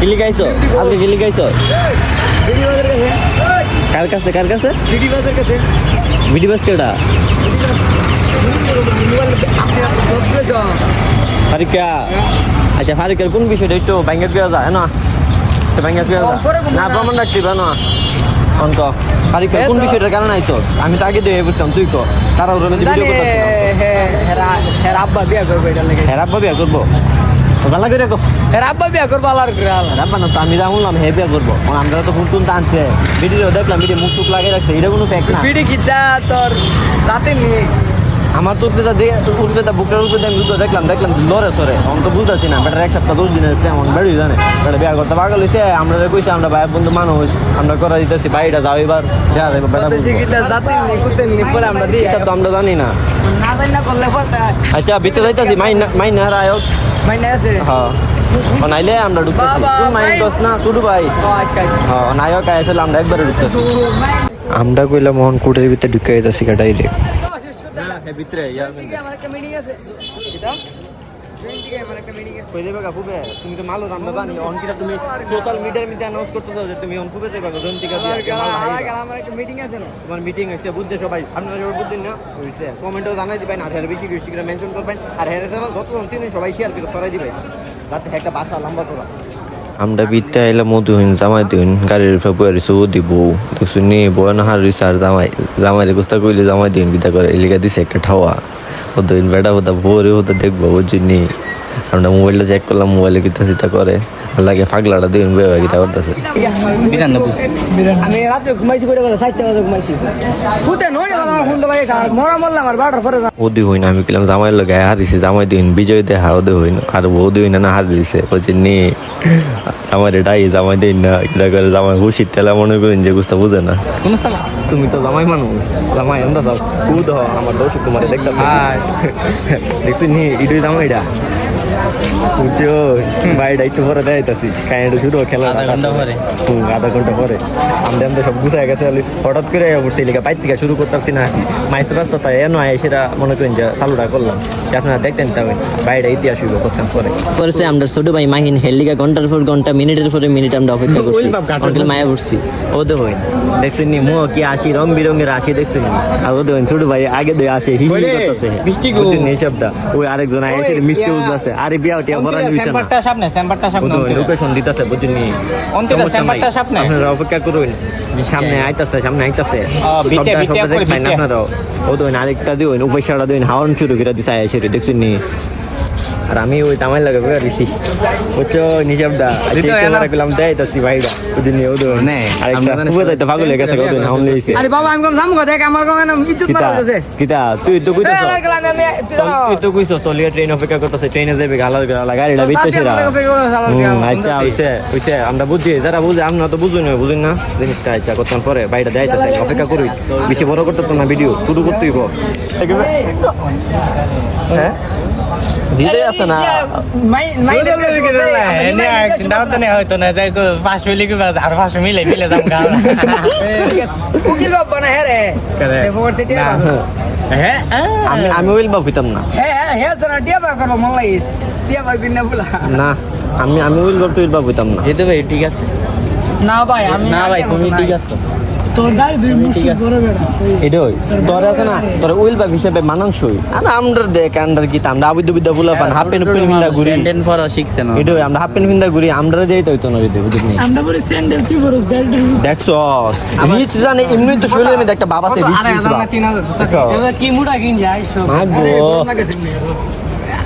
কিলি গাইছো আজকে কিলি গাইছো কার কাছে কার কাছে? বিডি কাছে। বাস মোবাইল ফারিকা আচ্ছা ফারিকের কোন বিষয়টা একটু ব্যাঙ্গেট পেয়ে যায় না? তো ব্যাঙ্গেট পেয়ে না। প্রমাণ রাখছি না অন্ত ফারিকের কোন বিষয়টার কারণে আইছো? আমি তো আগে দিয়ে বুঝতাম তুই কো। তারা ওরা ভিডিও করতে হ্যাঁ হ্যাঁ হ্যাঁ আব্বা বিয়া করব এটা লেগে। হেরাপ বিয়া করব। ভালো করে কো। রাব্বা বিয়া করব আলার করে রাব্বা না তো আমি যা শুনলাম হে বিয়া করব। আমরা তো ফুল তুলতে আনছে ভিডিও দেখলাম বিডি মুখ টুক লাগিয়ে রাখছে এটা কোনো ফ্যাক্ট না। বিডি কিটা তোর রাতে নিয়ে আমার তো সেটা দিয়ে তা বুকের উপরে আমি দুটো দেখলাম দেখলাম লড়ে সরে আমি তো বুঝতেছি না বেটার এক সপ্তাহ দশ দিনের এমন বেড়ি জানে? বেটা বিয়া করতে পাগল হয়েছে আমরা যে কইছি আমরা ভাইয়ের বন্ধু মানুষ আমরা করা দিতেছি বাইরে যাও এবার যা যাবে বেটা তো আমরা জানি না। আচ্ছা ভিতরে যাইতেছি মাইন মাইন না আয়ক মাইনে আছে? হ্যাঁ। নাইলে আমরা ঢুকতেছি। বাবা, মাইন মাইন- না শুধু ভাই। আচ্ছা হ্যাঁ নায়ক আমরা একবারে ঢুকতেছি। আমরা কইলাম মোহন কুটের ভিতরে ঢুকে যাইতাছি গা ডাইরেক্ট ভিতরে আমার একটা মিটিং আছে। আছে। কই দেবে তুমি তো মালো আমরা জানি অনকিটা তুমি সোশ্যাল মিডিয়ার মধ্যে অ্যানাউন্স করতেছো যে তুমি দেবে। আমার একটা মিটিং আছে না। তোমার মিটিং বুঝতে সবাই। আপনারা এবার বুঝছেন না? কমেন্টও জানাই দিবেন আর হেরে বেশি বেশি করে মেনশন করবেন। আর হেরে যারা যত চিনেন সবাই শেয়ার করে সরাই দিবেন। রাতে একটা বাসা লম্বা তোলা আমরা বিটটা এলাম মধু হইন, জামাই দিন গাড়ির উপরে বয়ারি সু দিব। দেখছ, নি না হার সার জামাই জামাইলে গুস্তা কইলে জামাই দিন বিদা করে এলিকা দিছে একটা ঠাওয়া। ও দিন বেটা হতা ভোরে হতা দেখব জন্যই আমরা মোবাইলটা চেক করলাম মোবাইলে কিতা সিতা করে? লাগে ফাগলাটা দিন বয়ে কিতা করতেছে। আমি রাত্রে ঘুমাইছি করে বলে সাইতে বাজে ঘুমাইছি। ফুটে নয় না আমার ফোনটা লাগে আর মরা মরলাম আর বারোটার পরে ওদি হইন আমি কিলাম জামাই লগে হারিছে জামাই দিন বিজয় দে দেখা ওদে হইন আর ওদি হইন না হারিছে। বলছে নি জামাই রে ডাই জামাই দিন না। কিতা করে জামাই হুশির টেলা মনে করেন যে গুস্তা বুঝে না। তুমি তো জামাই মানুষ। জামাই এন্দা যাও কুদ হ আমার দর্শক তোমার দেখতে দেখছি নি ইডুই জামাইটা বাইরে একটু পরে দেখাইতাছি কাহিনীটা শুরু খেলা আধা ঘণ্টা পরে। হুম আধা ঘণ্টা পরে। আমরা আমরা সব গুছাই গেছে হঠাৎ করে উঠতে লিখে বাইর থেকে শুরু করতেছি না। এ নয় সেটা মনে করেন যে চালুটা করলাম। যে আপনারা দেখতেন তবে বাইরে ইতিহাস হইব করতাম পরে। পরে আমরা ছোট ভাই মাহিন হেলিকা ঘণ্টার পর ঘণ্টা মিনিটের পরে মিনিট আমরা অপেক্ষা করছি। মায়া পড়ছি। ও তো হই দেখছেন নি? মো কি আসি রং বিরঙের আসি দেখছেন নি? আর ও তো ছোট ভাই আগে দিয়ে আসে হি হি করতেছে। মিষ্টি গো। নি সবটা ওই আরেকজন আইছে মিষ্টি উঠতেছে আরে বিয়া উঠিয়া বড় নিছে না। সামনে স্যাম্পারটা ও লোকেশন দিতেছে বুঝিনি চেম্বারটা সামনে। আপনারা অপেক্ষা করুন। সামনে আইতাছে সামনে আইতাছে। ভিতে, সবটা- ভিতে সবটা করে দেখবেন ভিতে। আপনারাও। ও তো আরেকটা দিন হাওয়ান শুরু করে দিছে দেখছেন নি? আর আমি ওই তামাই লাগে করে দিছি। বুঝছ নিজাবদা আচ্ছা একটু করে গেলাম দেয় তাছি ভাইরা ওদিন ও তো আরেকটা। খুবই যাইতে পাগল হয়ে গেছে ওদিন হাউন লইছে আরে বাবা আমি কোন জামু দেখ আমার কোন ইজ্জত কিতা? মারা যাচ্ছে কিতা? তুই তো আমি তুই তো কইছস তো লিয়া ট্রেন অপেক্ষা করতেছে ট্রেনে যাবে গালার গালা গাড়িটা বিচ্ছে রা আচ্ছা হইছে হইছে আমরা বুঝি যারা বুঝে আমরা তো বুঝুই না বুঝুন না। জিনিসটা আচ্ছা করতাম পরে বাইরে যাইতেছে অপেক্ষা করি। বেশি বড় করতে তো না ভিডিও শুরু করতেই গো হ্যাঁ? না উকিল বাবা না রে করে। সে ফোর থেকে না, হ্যাঁ। আমি আমি উইল হইতাম না হ্যাঁ হ্যাঁ জনা দিয়া বা করব মন লাগিস বলা না আমি আমি উইল বা তুই বা হইতাম না যেতে ভাই ঠিক আছে না ভাই আমি না ভাই তুমি ঠিক আছো তোর গাড়ি দুই মুষ্টি করে বেড়া এটাই তোর আছে না? তোর উইল বা হিসেবে মানানসই। আর আমরা দেখ আন্ডার কি আমরা আবিদ্য বিদ্যা বলা পান হাফ প্যান্ট উপরে ভিন্দা ঘুরি। স্যান্ডেল পরা শিখছে না। এটাই আমরা হাফ প্যান্ট ভিন্দা ঘুরি আমরা দেই তো হইতো না রে বুঝলি? আমরা বলি স্যান্ডেল কি করছ বেল্ট দেখছ রিচ জানে এমনি তো শরীরের মধ্যে একটা বাবাতে রিচ রিচ দেখছ? কি মুড়া কিন যায় সব। মাগো।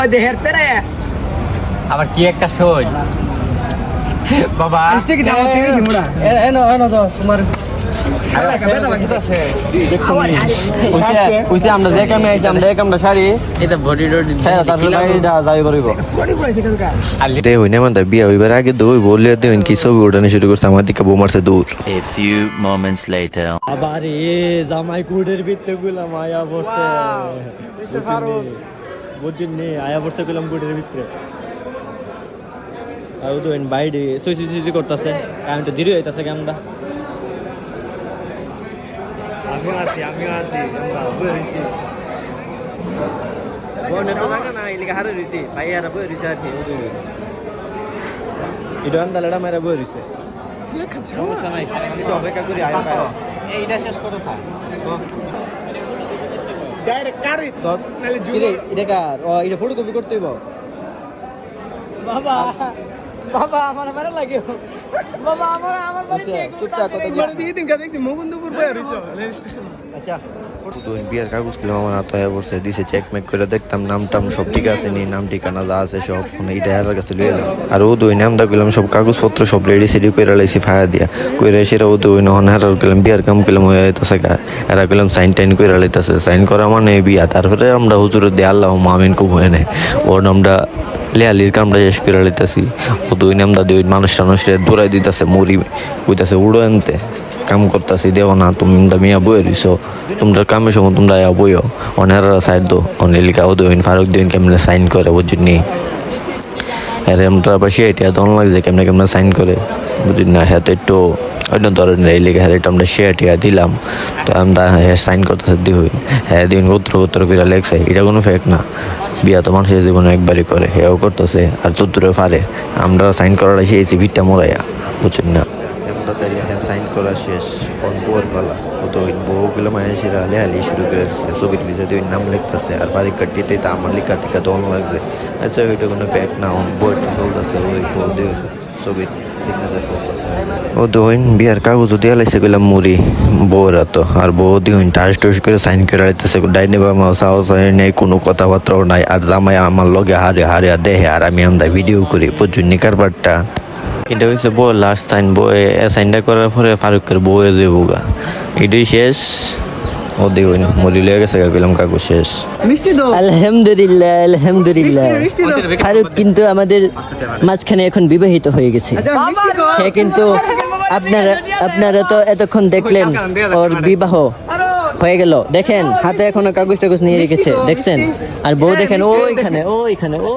ওই দেহের পেরে। আবার কি একটা সই। বাবা। আনছে কি দাম থেকে মুড়া? এনো এনো তো তোমার দেখছ নি কইছে কইছে কামটা দে বিয়া হইবার আগে দই বললে দেন কি ছবি উঠানো শুরু করছে আমার দিকে বোমারছে. আবার জামাই কুড়ের ভিতরে গুলাম আয়া বসতে বুঝছেন নি আয়া বসতে গুলাম কুড়ের ভিতরে আর তো বাইরে সই সই সই করতেছে কারেন্ট ধীরে হইতাছে কেমনটা আমিও আছি আমিও আছি। বনে তো লাগা না এলাকা হারে রইছি ভাই আর বই রইছে আর কি। আমি তাহলে এটা মেরা বই রইছে সমস্যা নাই। একটু অপেক্ষা করি আয় আয় এইটা শেষ করো স্যার। কিরে এটা কার? ও এটা ফটোকপি করতে হইব। বাবা। বাবা আমার মারা লাগে। বাবা আমার আমার বাড়িতে আচ্ছা, চুপচাপ কথা আচ্ছা। দুদিন বিয়ার করে দেখতাম, নাম টাম সব ঠিক আছে নাম ঠিকানা যা আছে সব মানে কাছে আর ও নাম সব কাগজপত্র সব সেডি ফায়া দিয়া। কাম হয়ে এরা গেলাম সাইন টাইন সাইন করা মানে তারপরে আমরা হুজুর দিয়ে আল্লাহ মামিন খুব হয়ে নেয় ওর নামটা, লেয়ালির কামটা শেষ করে লাইতেছি। ও দুই নাম দা দুই মানুষ টানুষরে দৌড়াই দিতেছে মুড়ি কইতাছে, উড়ো আনতে কাম করতেছি দেখো না, তুমি মিয়া বই রইছো। তোমরা কামের সময় তোমরা আয়া বইও। অনেরা সাইড দো অনেলিকা ও দিন ফারুক দিন কেমনে সাইন করে, বুঝিনি? আর আমরা সে এটা দন লাগছে কেমনে কেমনে সাইন করে বুঝি না হ্যাঁ তো একটু অন্য ধরনের এই লিখে হ্যাঁ আমরা সে টিয়া দিলাম। তো আমরা হ্যাঁ সাইন করতেছে দিন হ্যাঁ দিন গোত্র গোত্র করে লেখছে এটা কোনো ফেক না। বিয়া তো মানুষের জীবনে একবারই করে, হেও করতেছে, আর চতুরে ফারে, আমরা সাইন করাটা সেই ভিটটা মোরাইয়া বুঝছেন না আমরা তাইলে হ্যাঁ সাইন করা শেষ। বউর পালা ও তো ওই বউগুলো মায়ের সেরা লেহালি শুরু করে দিচ্ছে ছবির ভিজাতে ওই নাম লিখতেছে আর বাড়ি কাটিতে তো আমার লিখা টিকা তো অন লাগছে আচ্ছা ওইটা কোনো ফ্যাক্ট না ওন বই চলতেছে, ওই বউ দিয়ে ছবির সিগনেচার করতেছে। ও দইন বিয়ার কাগজ দিয়ে লাইছে গেলাম মুড়ি, বউরা তো আর বউ দিন টাস টুস করে সাইন করে লাইতেছে ডাইনে বা মা, সাহস হয় নেই, কোনো কথাবার্তাও নাই। আর জামাই আমার লগে হারে হারে দেহে আর আমি আমরা ভিডিও করি। প্রচুর কারবারটা এটা হচ্ছে বউ লাস্ট সাইন বই সাইনটা করার পরে ফারুকের বউয়ে যে বোগা এটাই শেষ। ও দেখুন মরি লেগে গেছে গেলাম কাকু শেষ। মিষ্টি দো আলহামদুলিল্লাহ আলহামদুলিল্লাহ। ফারুক কিন্তু আমাদের মাঝখানে এখন বিবাহিত হয়ে গেছে। সে কিন্তু আপনারা আপনারা তো এতক্ষণ দেখলেন ওর বিবাহ। হয়ে গেল। দেখেন হাতে এখনও কাগজ টাগজ নিয়ে রেখেছে দেখছেন? আর বউ দেখেন ওইখানে ওইখানে ও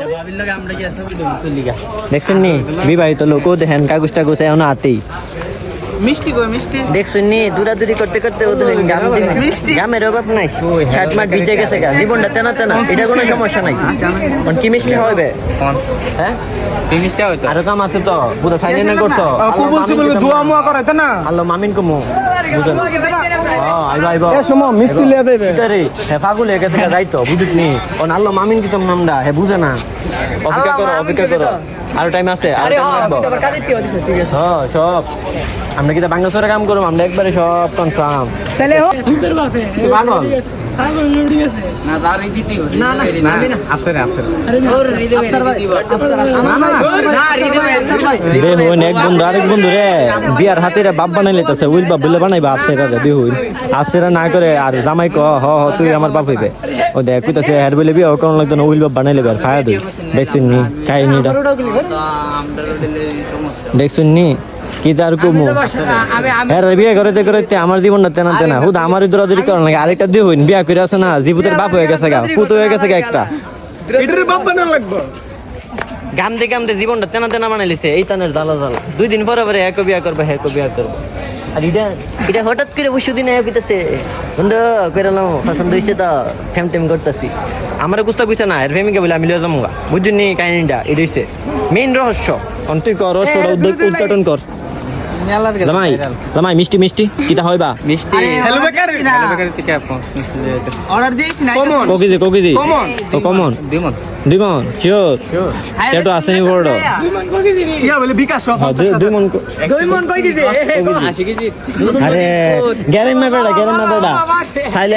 দেখছেন নি বিবাহিত লোক ও দেখেন কাগজ টাগজ এখনও হাতেই মিষ্টি গো মিষ্টি? দেখছেন নি দূরাদূরি করতে করতে ও দেখেন গাম গামের অভাব নাই। মাঠ ভিজে গেছে গা। জীবনটা তেনা তেনা। এটা কোনো সমস্যা নাই। কোন কি মিষ্টি হবে হ্যাঁ? মিষ্টি হইতো আরও কাম আছে তো। বুঝা সাইন না? করছ। চুবুল দোয়া মুয়া করে তো না? আল্লাহ মামিন কমু। বুঝেন? হ্যাঁ আইবা আইবা। এ সময় মিষ্টি লিয়ে দেবে। রে হে পাগল হয়ে গেছে যাইতো বুঝিস নি? কোন আল্লাহ মামিন কি তোর নামটা হে বুঝে না। অপেক্ষা করো অপেক্ষা করো। আরও টাইম আছে আরও টাইম হ্যাঁ লাগবো কি হ্যাঁ সব। আমরা কি বাংলাদেশের কাম করব? আমরা একবারে সব কনফার্ম তাহলে হো পাগল? না না আমি না আফসারে আফসারে। ওর রিদে না না না রিদে ভাই দেখুন এক বন্ধু আরেক বন্ধু রে বিয়ার হাতেরা বাপ বানাই লেতেছে উইল বাপ বলে বানাইবা আপসেরা রে দেখুন আপসেরা না করে আর জামাই ক হ হ তুই আমার বাপ হইবে। ও দেখ কইতাছে হের বলে বিয়া কোন লাগতো না উইল বাপ বানাই লেবে আর খায়া দই দেখছেন নি কাহিনীটা দেখছেন নি? কি তার কুমু? হ্যাঁ বিয়ে করতে করতে আমার জীবনটা তেনা তেনা হুদ আমার দৌড়াদৌড়ি করার লাগে। আরেকটা দিয়ে হইন বিয়া করে আছে না জীবুতের বাপ হয়ে গেছে গা। ফুত হয়ে গেছে গা একটা। এটার বাপ বানানো লাগবে। গামতে গামতে জীবনটা তেনা তেনা বানাই লিছে এই তানের জ্বালা জ্বালা দুই দিন পরে পরে এক বিয়া করবে হ্যাঁ বিয়া করবে। আর এটা এটা হঠাৎ করে বসু দিনে কইতাছে বন্ধু কইরালাম পছন্দ হইছে তো ঠেম ঠেম করতেছি। আমার গুস্তা কইছে না এর প্রেমিকা বলে আমি লিয়ে যাব গা। বুঝুন নি কাহিনীটা? এটা হইছে মেইন রহস্য। অন তুই কর রহস্যটা উদ্যোগ উদ্ঘাটন কর। জামাই জামাই মিষ্টি মিষ্টি কিতা হইবা? মিষ্টি। অর্ডার দিয়েছি না কমন ককিজি ককিজি কমন ও কমন দিমন দিমন শিওর সেটা আসেনি বড়। টিয়া বলে বিকাশ হ্যাঁ, দুই- দুই ক- দুই কই দিছে 80 কেজি। আরে গ্যারেম মে বেড়া গ্যারেম মে বেড়া। সাইলে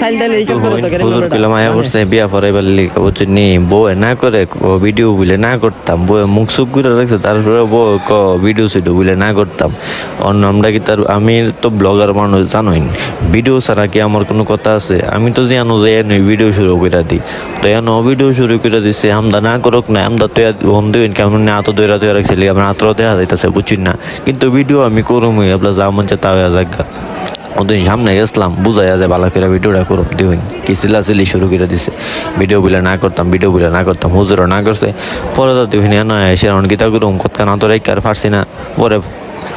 সাইল দিলে এইসব করে তো গ্যারেম মে বেড়া। মায়া করছে বিয়া পরাইবার লিখা বুঝছি নি বউ না করে ভিডিও বলে না করতাম। বউ মুখ সুখ করে রাখছে তারপরে বউ ক ভিডিও সিডিও বলে না করতাম। অন্য আমরা কি তার আমি তো ব্লগার মানুষ জানোই ভিডিও ছাড়া কি আমার কোনো কথা আছে? আমি তো জানো যে এনে ভিডিও শুরু করে দিই। তো এন ভিডিও শুরু করে দিছে আমরা না করুক না আমরা তো বন্ধ কেমন না আত দৈরা দৈরা রাখছি আমরা আত্র দেখা যাইতেছে বুঝছি না। কিন্তু ভিডিও আমি করুমই আপনার যা মন চায় তা হয়ে জায়গা ওদিন সামনে গেছিলাম বুঝাই যে ভালো করে ভিডিওটা করুম দিন কি চিল্লাচিল্লি শুরু করে দিছে। ভিডিও বলে না করতাম, ভিডিও বলে না করতাম, হুজুরও না করছে। পরে তো দিন নয় এসে অন গীতা করুম কত না তো রেখার পারছি না। পরে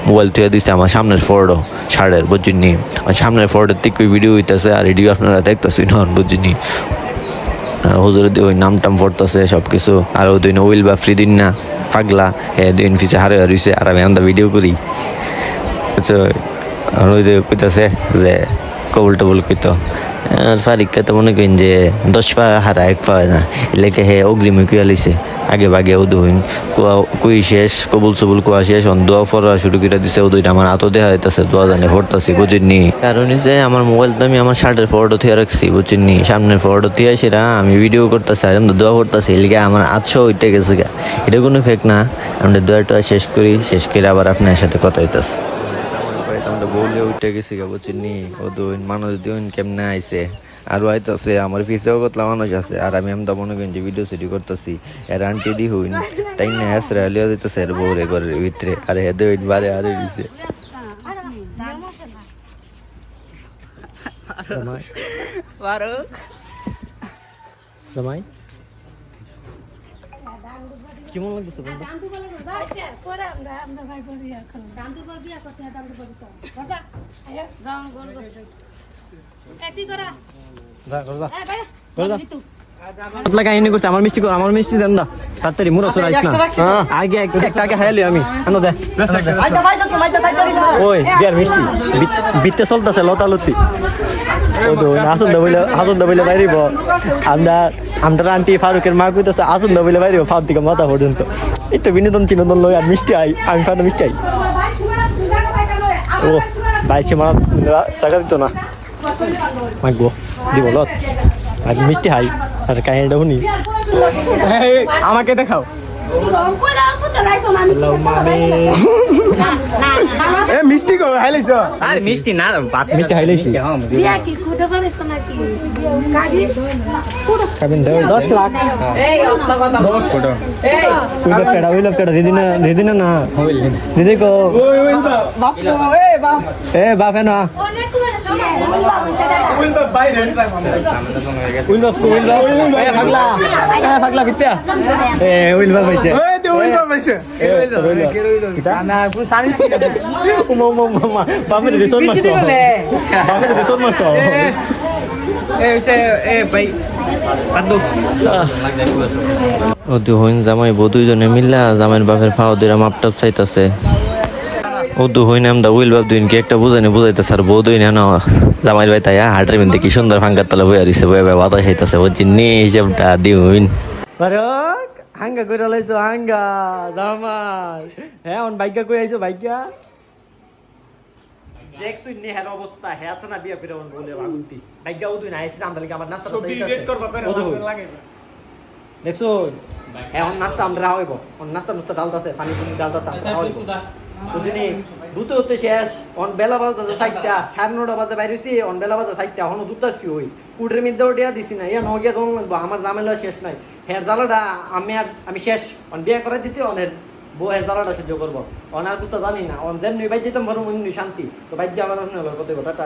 মোবাইল তুই দিছে আমার সামনের ফোরডো সারের বুঝিনি। আর সামনের ফোরডের থেকে ভিডিও হইতেছে আর ভিডিও আপনারা দেখতেছি নন বুঝিনি। আর হুজুরের ওই নাম টাম পড়তেছে সব কিছু আর ওই দিন উইল বা ফ্রি দিন না, পাগলা, এ দিন ফিচে হারে হারিয়েছে আর আমি আমরা ভিডিও করি। আর ওই যে কইতাছে যে কবুল টবুল কইতো আর ফারিককে তো মনে করেন যে দশ পা হারা এক পা না। এলাকে হে অগ্রিমে কুয়া লিছে। আগে বাগে ও কুয়া, কুই শেষ, কবুল সবুল কুয়া শেষ দোয়া ফরা শুরু করে দিছে। ও দুইটা আমার হাতও দেখা হইতাছে, দোয়া জানে ভরতাছি বুঝিনি কারণ হচ্ছে আমার মোবাইল তো আমি আমার শার্টের ফটো থিয়ে রাখছি বুঝিনি সামনের ফটো থিয়ে আসিরা আমি ভিডিও করতেছি, আর দোয়া করতেছি এলিকে আমার আটশো উঠে গেছে গা। এটা কোনো ফেক না। আমরা দোয়াটা শেষ করি, শেষ করে আবার আপনার সাথে কথা হইতাছে। আমরা বউলে উঠে গেছি গা বুঝিনি ও দুইন মানুষ দুইন কেমনে আইছে? আর আইতাছে আমার পিছেও কতলা মানুষ আছে আর আমি আমদা মনে করেন যে ভিডিও সিডি করতেছি। এর আন্টি দি হইন তাই না হেসরা লিয়া দিতেছে এর বউরে ঘরের ভিতরে আর হেদে হইন বারে আরে দিছে। জামাই? কেমন লাগতেছে বন্ধু? যা কর? যা কর যা। কতলা কাহিনী করছে আমার মিষ্টি কর আমার মিষ্টি দেন না। তাড়াতাড়ি মুরো সরাইস না। হ্যাঁ, আগে এক- একটা আগে হাইলি আমি। আনো দে। ওই বিয়ার মিষ্টি। বিত- বিত্তে চলতেছে লতালতি। আসুন দা বইলে আসুন দা বইলে বাইরিব। আমরা আমরা আন্টি ফারুকের মা কইতেছে, আসুন না বলে বাইরে ফার দিকে মাথা পর্যন্ত তো। বিনোদন চিনোদন লই আর মিষ্টি আই, আমি ফাঁদ মিষ্টি আই। ও, বাইশে মারা টাকা দিত না। মাগবো দিব লত আর মিষ্টি হাই, আর কাহিনীটা শুনি। আমাকে দেখাও। এ মিষ্টি কো হাইলাইছ আরে মিষ্টি না ভাত মিষ্টি হাইলাইছি বিয়া কি খুঁজে পারিস নাকি? দেও লাখ। উইল কেডা উইল কেডা রেদিনা রেদিনা না রেদি কো। এ বাপ না। বাপ উইল বাপ এ ফাগলা এ ফাগলা বিত্তা এ উইল হইছে ওই তুই উইল হইছে এ উইল কিতা না পুরো সানি উমা উমা উমা বাপের রিতন মারছো বাপের রিতন মারছো এ সে এ ভাই পাদু ও দু হইন জামাই বউ দুইজনে মিল্লা জামাইয়ের বাপের ফাও দুইরা মাপটাপ চাইতাছে ও দু হইন আমদা উইল বাপ দুইন কি একটা বুঝানি বুঝাইতেছে আর বউ দুইন না জামাইয়ের ভাই তাই হাটের মধ্যে কি সুন্দর ফাঙ্কার তলে বই আরিছে বই ভাই বাতাস খাইতাছে বুঝছি নি হিসাবটা দিউ হইন হাঙ্গা কইরা লাইছো হাঙ্গা জামাই। হ্যাঁ অন বাইকা কই আইছো বাইকা দেখছুই নি হের অবস্থা হ্যাঁ না বিয়া করে অন বলে বাগুন্তি বাইকা উদুই না আইছি আমরা লাগি আমার নাস্তা সব ডিলেট করবা করে লাগে দেখছ? হ্যাঁ অন নাস্তা আমরা হইব অন নাস্তা নুস্তা ডালতাছে পানি পানি ডালতাছে আমরা হইব বুঝিনি? দুটো হতে শেষ। অন বেলা বাজে সাইটটা সাড়ে নটা বাজে বাইরেছি, অন বেলা বাজে সাইটটা অন দুটাছি ওই। কুটের মধ্যে ওটিয়া দিছি না, ইয়া নগিয়া তখন লাগবো আমার জামেলা শেষ নাই। হের জ্বালাটা আমি আর আমি শেষ। অন বিয়ে করে দিছি অনের বউ হের জ্বালাটা সহ্য করব। অনার বুঝতে জানি না, অন যেমনি বাইর যেতাম বরং অন্য শান্তি। তো বাইর দিয়ে আমার অন্য কত টাটা।